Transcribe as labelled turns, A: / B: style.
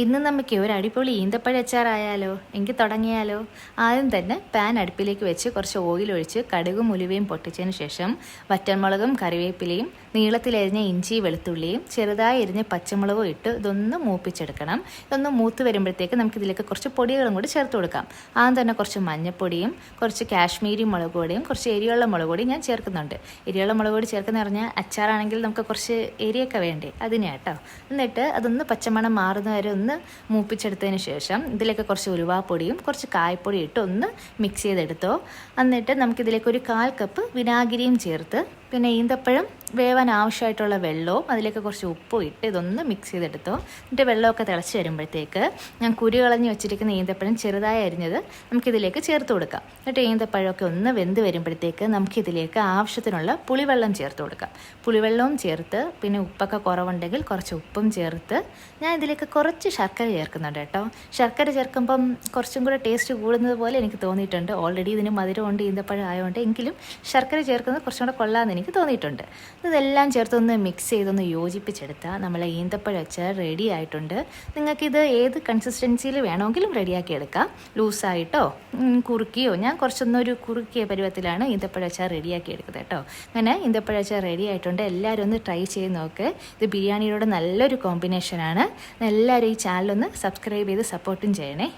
A: ഇന്ന് നമുക്ക് ഒരു അടിപൊളി ഈന്തപ്പഴ അച്ചാറായാലോ? എങ്കിൽ തുടങ്ങിയാലോ? ആദ്യം തന്നെ പാൻ അടുപ്പിലേക്ക് വെച്ച് കുറച്ച് ഓയിൽ ഒഴിച്ച് കടുകും ഉലുവയും പൊട്ടിച്ചതിന് ശേഷം വറ്റൻമുളകും കറിവേപ്പിലയും നീളത്തിലരിഞ്ഞ ഇഞ്ചി വെളുത്തുള്ളിയും ചെറുതായി എരിഞ്ഞ പച്ചമുളകും ഇട്ട് ഇതൊന്ന് മൂപ്പിച്ചെടുക്കണം. ഇതൊന്ന് മൂത്ത് വരുമ്പോഴത്തേക്ക് നമുക്ക് ഇതിലേക്ക് കുറച്ച് പൊടികളും കൂടി ചേർത്ത് കൊടുക്കാം. ആദ്യം തന്നെ കുറച്ച് മഞ്ഞപ്പൊടിയും കുറച്ച് കാശ്മീരി മുളക് പൊടിയും കുറച്ച് എരിയുള്ള മുളക് പൊടിയും ഞാൻ ചേർക്കുന്നുണ്ട്. എരിയുള്ള മുളക് പൊടി ചേർക്കുന്ന പറഞ്ഞാൽ അച്ചാറാണെങ്കിൽ നമുക്ക് കുറച്ച് എരിയൊക്കെ വേണ്ടേ? അതിനെ കേട്ടോ. എന്നിട്ട് അതൊന്ന് പച്ചമണം മാറുന്ന വരെ ഒന്ന് മൂപ്പിച്ചെടുത്തതിന് ശേഷം ഇതിലേക്ക് കുറച്ച് ഉലുവാപ്പൊടിയും കുറച്ച് കായപ്പൊടി ഇട്ട് ഒന്ന് മിക്സ് ചെയ്തെടുത്തോ. എന്നിട്ട് നമുക്കിതിലേക്ക് ഒരു കാൽ കപ്പ് വിനാഗിരിയും ചേർത്ത് പിന്നെ ഈന്തപ്പഴം വേവാൻ ആവശ്യമായിട്ടുള്ള വെള്ളവും അതിലേക്ക് കുറച്ച് ഉപ്പും ഇട്ട് ഇതൊന്ന് മിക്സ് ചെയ്തെടുത്തു. എന്നിട്ട് വെള്ളമൊക്കെ തിളച്ച് വരുമ്പോഴത്തേക്ക് ഞാൻ കുരു കളഞ്ഞ് വെച്ചിരിക്കുന്ന ഈന്തപ്പഴം ചെറുതായി അരിഞ്ഞത് നമുക്കിതിലേക്ക് ചേർത്ത് കൊടുക്കാം. എന്നിട്ട് ഈന്തപ്പഴമൊക്കെ ഒന്ന് വെന്ത് വരുമ്പോഴത്തേക്ക് നമുക്കിതിലേക്ക് ആവശ്യത്തിനുള്ള പുളിവെള്ളം ചേർത്ത് കൊടുക്കാം. പുളിവെള്ളവും ചേർത്ത് പിന്നെ ഉപ്പൊക്കെ കുറവുണ്ടെങ്കിൽ കുറച്ച് ഉപ്പും ചേർത്ത് ഞാൻ ഇതിലേക്ക് കുറച്ച് ശർക്കര ചേർക്കുന്നുണ്ട് കേട്ടോ. ശർക്കര ചേർക്കുമ്പം കുറച്ചും കൂടെ ടേസ്റ്റ് കൂടുന്നത് പോലെ എനിക്ക് തോന്നിയിട്ടുണ്ട്. ഓൾറെഡി ഇതിന് മധുരമുണ്ട് ഈന്തപ്പഴം ആയതുകൊണ്ട് എങ്കിലും ശർക്കര ചേർക്കുന്നത് കുറച്ചും കൂടെ കൊള്ളാമെന്ന് എനിക്ക് തോന്നിയിട്ടുണ്ട്. ഇതെല്ലാം ചേർത്തൊന്ന് മിക്സ് ചെയ്തൊന്ന് യോജിപ്പിച്ചെടുത്താൽ നമ്മളെ ഈന്തപ്പഴം അച്ചാർ റെഡി ആയിട്ടുണ്ട്. നിങ്ങൾക്കിത് ഏത് കൺസിസ്റ്റൻസിയിൽ വേണമെങ്കിലും റെഡിയാക്കി എടുക്കാം. ലൂസായിട്ടോ കുറുക്കിയോ ഞാൻ കുറച്ചൊന്നൊരു കുറുക്കിയ പരുവത്തിലാണ് ഈന്തപ്പഴ അച്ചാർ റെഡിയാക്കി എടുക്കുന്നത് കേട്ടോ. അങ്ങനെ ഈന്തപ്പഴ അച്ചാർ റെഡി ആയിട്ടുണ്ട്. എല്ലാവരും ഒന്ന് ട്രൈ ചെയ്ത് നോക്ക്. ഇത് ബിരിയാണിയുടെ നല്ലൊരു കോമ്പിനേഷനാണ് എല്ലാവരും ഈ ചാനലൊന്ന് സബ്സ്ക്രൈബ് ചെയ്ത് സപ്പോർട്ടും ചെയ്യണേ.